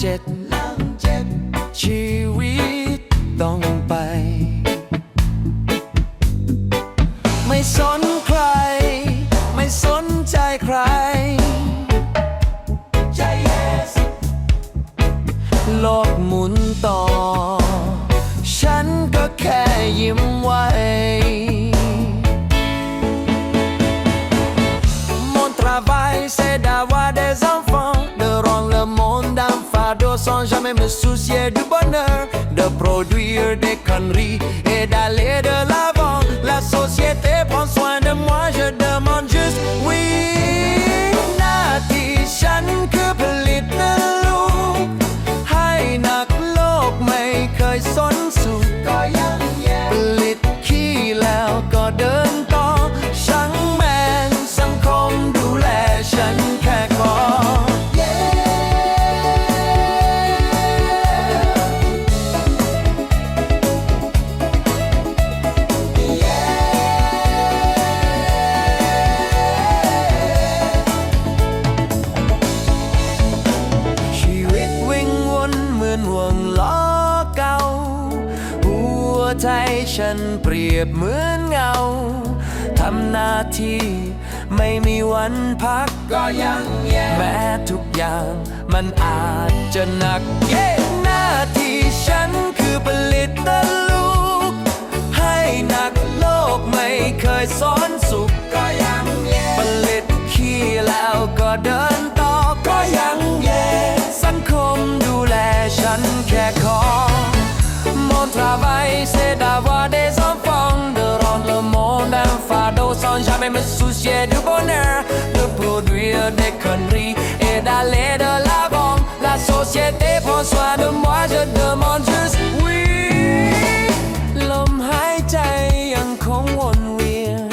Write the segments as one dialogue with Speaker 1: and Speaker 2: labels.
Speaker 1: jet jamais me soucier du bonheur, de produire des conneries et d'aller de l'avant. La société prend soin de moi, ฉันเปรียบเหมือนเงา ทำหน้าที่ไม่มีวันพักก็ยังแย่แม้ทุกอย่างมันอาจจะหนักเย้หน้าที่ฉันคือผลิตตลูก ให้หนักโลกไม่เคยสอนสุขก็ยังแย่ผลิตขี้แล้วก็เดินต่อก็ยังแย่สังคมดูแลฉันแค่ขอ Mon travail c'est d'avoir des enfants me soucier du bonheur De produire des conneries Et d'aller de l'avant La société prend soin de moi Je demande juste oui ลมหายใจยังคงวนเวียน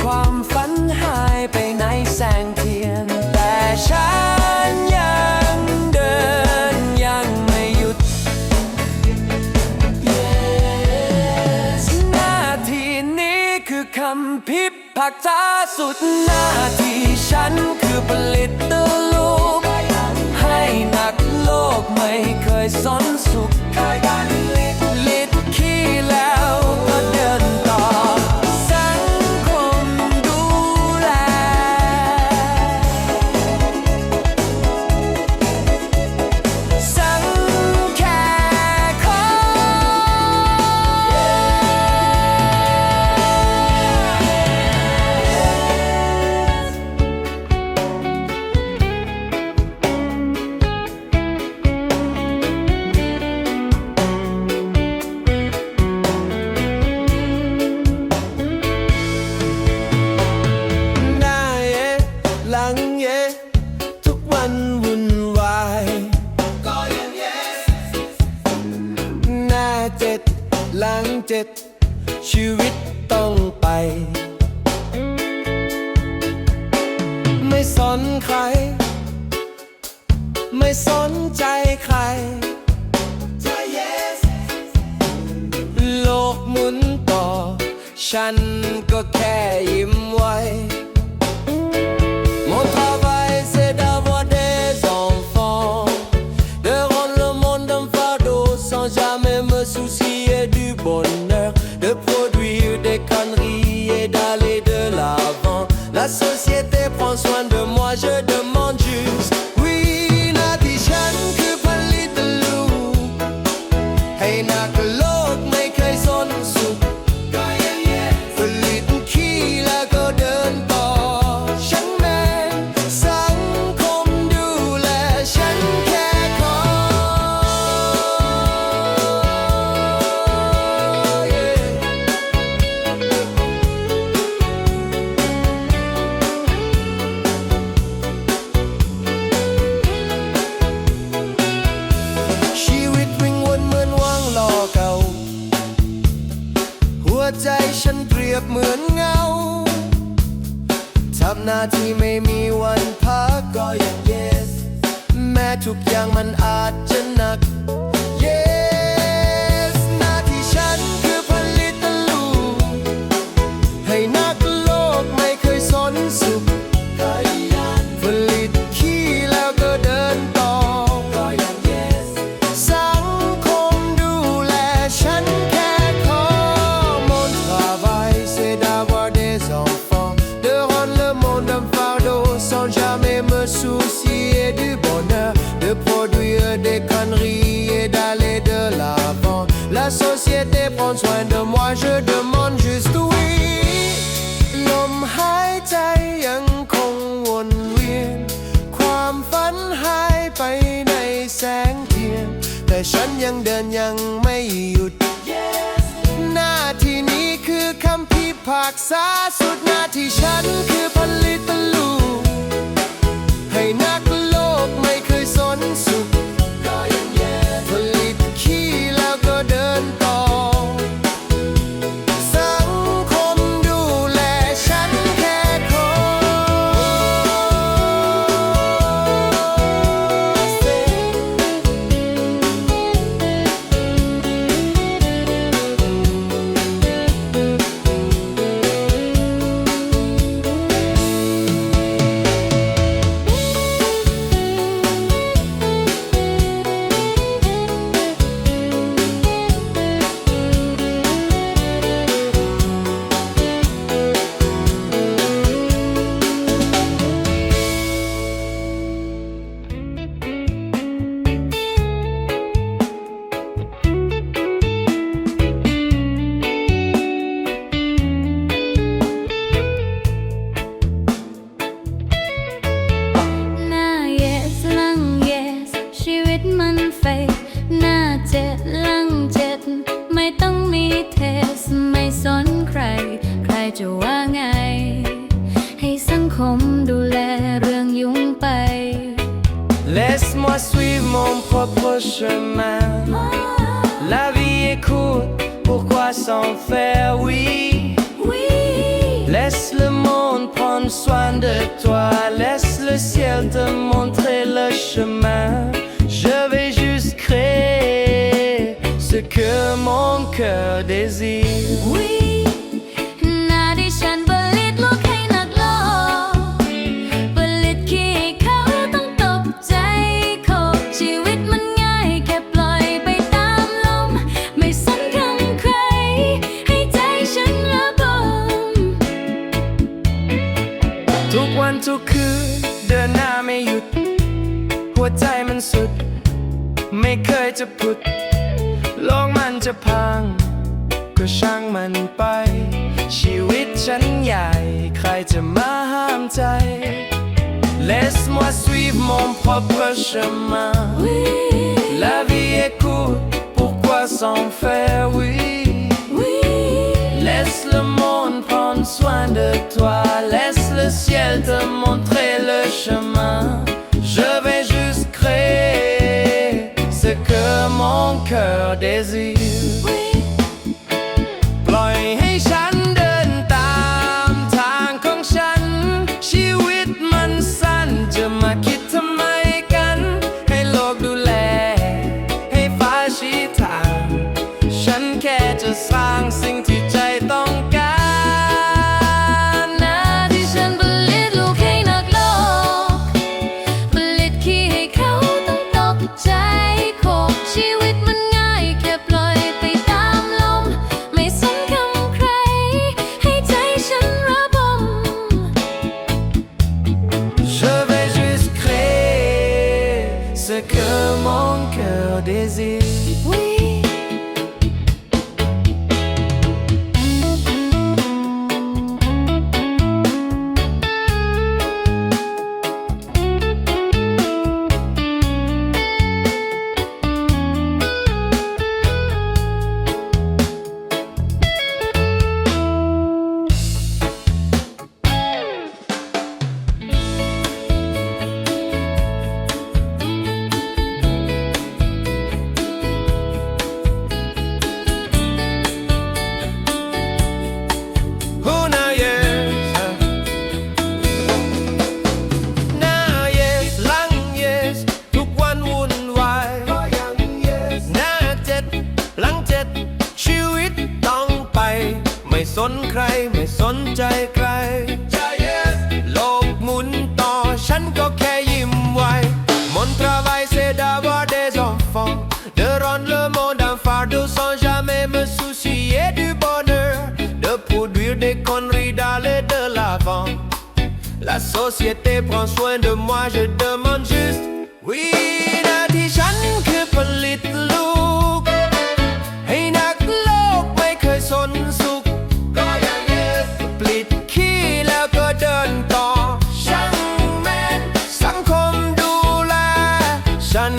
Speaker 1: ความฝันหายไปในแสงเทียน แต่ฉันยังเดินยังไม่หยุด Yes หน้าที่นี้คือคำพิพากษาสุดหน้าที่ฉันคือผลิตตัวลูก ให้นักโลกไม่เคยสนสุขลิด เยทุกวันวุ่นวายก็ยังเยหน้าเจ็ดหลังเจ็ดชีวิตต้องไป ไม่สนใคร ไม่สนใจใครโลกหมุนต่อ ฉันก็แค่ยิ้ม prends soin de moi, je demande juste oui. L'homme high ยังคงวนเวียน ความฝันหายไปในแสงเทียน แต่ฉันยังเดินยังไม่หยุด หน้าที่นี้คือคำพิพากษาสุดหน้าที่ฉัน La vie est courte, pourquoi s'en faire? Oui,
Speaker 2: oui.
Speaker 1: Laisse le monde prendre soin de toi. Laisse le ciel te montrer le chemin. ั
Speaker 2: นทุกคืน
Speaker 1: เดินหน้าไม่หยุด หัวใจมันสุด ไม่เคยจะพุดโลกมันจะพัง ก็ช่างมันไป ชีวิตฉันใหญ่ ใครจะมาห้ามใจ Laisse-moi suivre mon propre chemin La vie est courte, pourquoi s'en faire, oui Laisse le monde prendre soin de toi le ciel te montrer le chemin. Je vais juste créer ce que mon cœur désire. Disease. la société prend soin de moi, je demande juste Oui หน้าที่ฉันคือ
Speaker 2: ผลิตลูก ให้นักโลกไม่เคยสนสุข ก็ยังยืดปลิดขี้แล้
Speaker 1: วก็เดินต่อ ช่างแมนสังคมดูแล ฉัน